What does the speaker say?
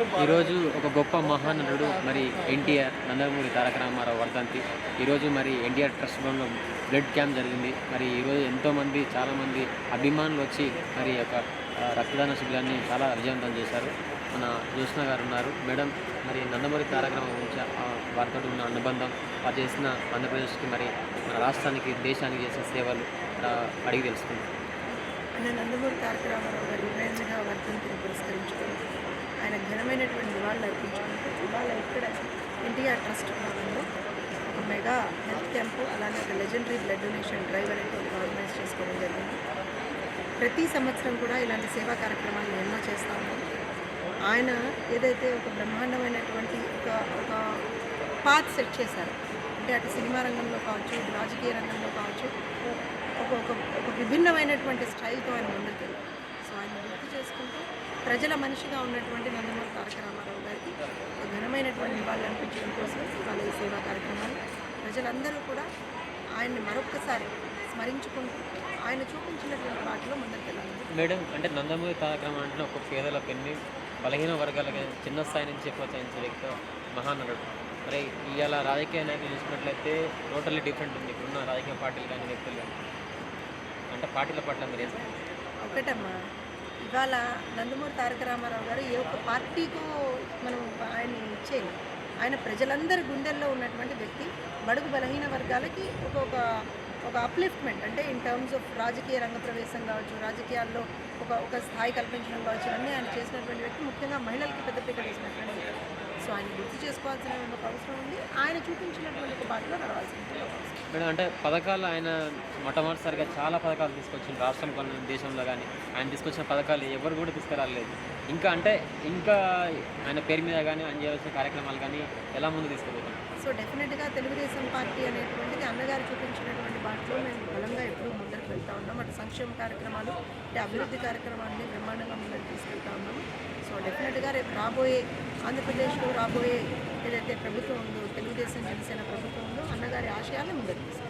ఈరోజు ఒక గొప్ప మహానటుడు మరి ఎన్టీఆర్ నందమూరి తారక రామారావు వర్ధంతి. ఈరోజు మరి ఎన్టీఆర్ ట్రస్ట్ భవన్లో బ్లడ్ క్యాంప్ జరిగింది. మరి ఈరోజు ఎంతోమంది చాలామంది అభిమానులు వచ్చి మరి యొక్క రక్తదాన శిబిరాన్ని చాలా విజయవంతం చేశారు. మన జ్యోత్స్న గారు ఉన్నారు. మేడం మరి నందమూరి తారక రామారావు గురించి వారితో ఉన్న అనుబంధం వారు చేసిన ఆంధ్రప్రదేశ్కి మరి మన రాష్ట్రానికి దేశానికి చేసిన సేవలు అడిగి తెలుసుకుంది. నందమూరి తారక రామారావు గారి ఇరవైగా వర్ధంతిని పురస్కరించుకొని ఆయన ఘనమైనటువంటి నివాళులు అర్పించుకుంటూ ఇవాళ ఇక్కడ ఎన్టీఆర్ ట్రస్ట్ భాగంలో ఒక మెగా హెల్త్ క్యాంపు అలానే ఒక లెజెండరీ బ్లడ్ డొనేషన్ డ్రైవ్ అనేది ఆర్గనైజ్ చేసుకోవడం జరిగింది. ప్రతి సంవత్సరం కూడా ఇలాంటి సేవా కార్యక్రమాలు ఎన్నో చేస్తాము ఆయన ఏదైతే ఒక బ్రహ్మాండమైనటువంటి ఒక ఒక పాత్ సెట్ చేశారు అంటే అటు సినిమా రంగంలో కావచ్చు రాజకీయ రంగంలో కావచ్చు ఒక ఒక విభిన్నమైనటువంటి స్టైల్తో ఆయన ఉండదు సో ఆయన గుర్తు చేసుకుంటూ ప్రజల మనిషిగా ఉన్నటువంటి నందమూరి తారక రామారావు గారికి ఒక ఘనమైనటువంటి నివాళులు అనిపించడం కోసం వాళ్ళ ఈ సేవా కార్యక్రమాలు. ప్రజలందరూ కూడా ఆయన్ని మరొక్కసారి స్మరించుకుంటూ ఆయన చూపించినటువంటి వాటిలో ముందుకు మేడం అంటే నందమూరి తారక రామారావు అంటే ఒక పేదల పెన్ని బలహీన వర్గాలకి చిన్న స్థాయి నుంచి ప్రోత్సహించే వ్యక్తి మహానటుడు? మరి ఇవాళ రాజకీయ నాయకులు చూసినట్లయితే టోటల్లీ డిఫరెంట్ ఉంది. ఇప్పుడున్న రాజకీయ పార్టీలు కానీ వ్యక్తులు కానీ. అంటే పార్టీల పట్ల మీరు? ఒకటమ్మా ఇవాళ నందమూరి తారక రామారావు గారు ఏ ఒక్క పార్టీకో మనం ఆయన ఇచ్చేది ఆయన ప్రజలందరి గుండెల్లో ఉన్నటువంటి వ్యక్తి బడుగు బలహీన వర్గాలకి ఒక ఒక ఒక అప్లిఫ్ట్మెంట్ అంటే ఇన్ టర్మ్స్ ఆఫ్ రాజకీయ రంగ ప్రవేశం కావచ్చు రాజకీయాల్లో ఒక ఒక స్థాయి కల్పించడం కావచ్చు అన్నీ ఆయన చేసినటువంటి వ్యక్తి ముఖ్యంగా మహిళలకి పెద్దపీట వేసినటువంటి సో ఆయన గుర్తు చేసుకోవాల్సిన ఒక అవసరం ఉంది. ఆయన చూపించినటువంటి ఒక మేడం అంటే పథకాలు ఆయన మొట్టమొదటిసారిగా చాలా పథకాలు తీసుకొచ్చింది. రాష్ట్రం కొన్ని దేశంలో కానీ ఆయన తీసుకొచ్చిన పథకాలు ఎవరు కూడా తీసుకురాలేదు. ఇంకా అంటే ఇంకా ఆయన పేరు మీద కానీ ఆయన చేయవలసిన కార్యక్రమాలు కానీ ఎలా ముందు తీసుకుపోతాం సో డెఫినెట్గా తెలుగుదేశం పార్టీ అనేటువంటిది అన్నగారు చూపించినటువంటి బాటలో మేము బలంగా ఎప్పుడూ ముందరకు వెళ్తా ఉన్నాం. అటు సంక్షేమ కార్యక్రమాలు అంటే అభివృద్ధి కార్యక్రమాలని బ్రహ్మాండంగా ముందరకు తీసుకెళ్తా ఉన్నాము సో డెఫినెట్గా రేపు రాబోయే ఆంధ్రప్రదేశ్లో రాబోయే ఏదైతే ప్రభుత్వం ఉందో తెలుగుదేశం జనసేన ప్రభుత్వం ఉందో అన్నగారి ఆశయాలను ముందరకు